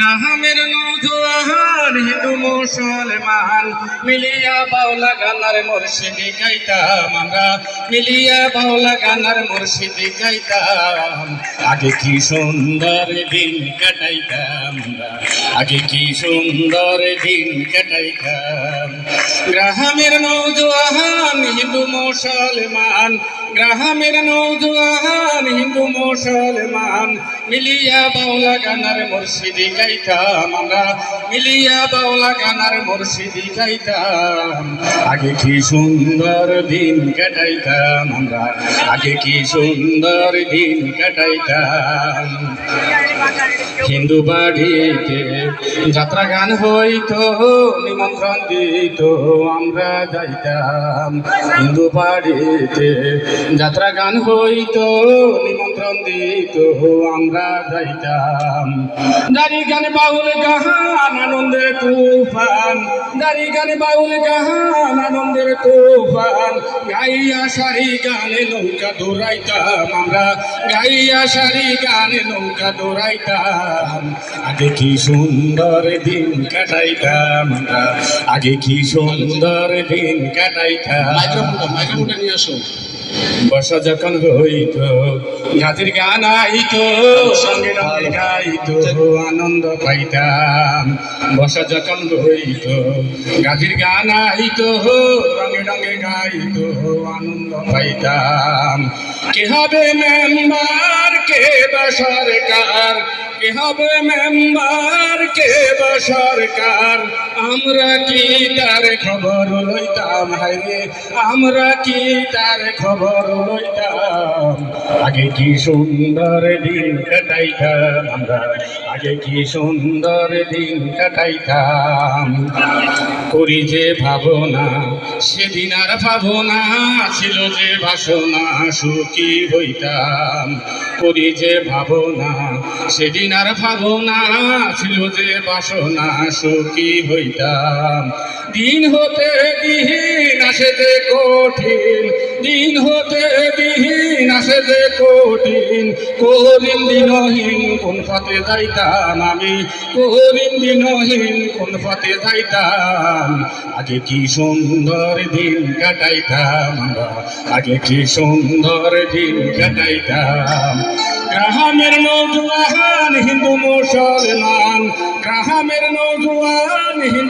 গ্রামের নৌজোয়ান হিন্দু মুসলমান। মিলিয়া বাউলা গানার মুর্শিদি গাইতাম আমরা। মিলিয়া বাউলা গানার মুর্শিদি গাইতাম। আগে কি সুন্দর দিন কাটাইতাম আগে কি সুন্দর দিন কাটাইতাম। গ্রামের নৌজোয়ান হিন্দু মুসলমান। গ্রামের নৌজোয়ান মুসলমান, মিলিয়া বাউলা গানার মুর্শিদি গাইতাম আমরা, মিলিয়া বাউলা গানার মুর্শিদি গাইতাম আগে কি সুন্দর দিন কাটাইতাম আমরা, আগে কি সুন্দর দিন কাটাইতাম হিন্দু বাড়িতে যাত্রা গান হইতো, নিমন্ত্রণ দিত, আমরা যাইতাম। হিন্দু বাড়িতে যাত্রা গান হইতো, নিমন্ত্রণ দিত আমরা যাইতাম। দাড়ি গান বাউল গাহান আনন্দের তুফান। দাড়ি গান বাউল গাহান আনন্দের তুফান। গাইয়া সারি গানে নৌকা দৌড়াইতাম আমরা। গাইয়া সারি গানে নৌকা দৌড়াইতাম। আগে কি সুন্দর দিন কাটাইতাম আগে কি সুন্দর দিন কাটাইতাম। মাইক্রোফোনটা মাইক্রোফোনটা নিয়ে আসো। বর্ষা যখন হইত গাছের গান আইত, সঙ্গে রঙে গাইত আনন্দ পাইতাম। বর্ষা যখন হইত গাছের গান আইত রঙে রঙে গাইত আনন্দ পাইতাম। কে হবে মেম্বার, কে বা সরকার? কে হবে মেম্বার? কে বা সরকার? আমরা কি তার খবর লইতাম? হাইরে আমরা কি তার খবর লইতাম? আগে কি সুন্দর দিন কাটাইতাম আমরা? আগে কি সুন্দর দিন কাটাইতাম? করি যে ভাবনা, সেদিন আর ভাবনা ছিল যে বাসনা সুখী হইতাম। করি যে ভাবনা, সেদিন আর ভাবনা ছিল যে বাসনা সুখী হইতাম। দিন হতে দিন আসে যে কঠিন, দিন হতে দিন আসে যে কঠিন। করিম দিনহীন কোন পথে যাইতাম আমি, করিম দিনহীন কোন পথে যাইতাম। আগে কি সুন্দর দিন কাটাইতাম আগে কি সুন্দর দিন কাটাইতাম। গ্রামের নৌজওয়ান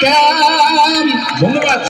দিন কাটাইতাম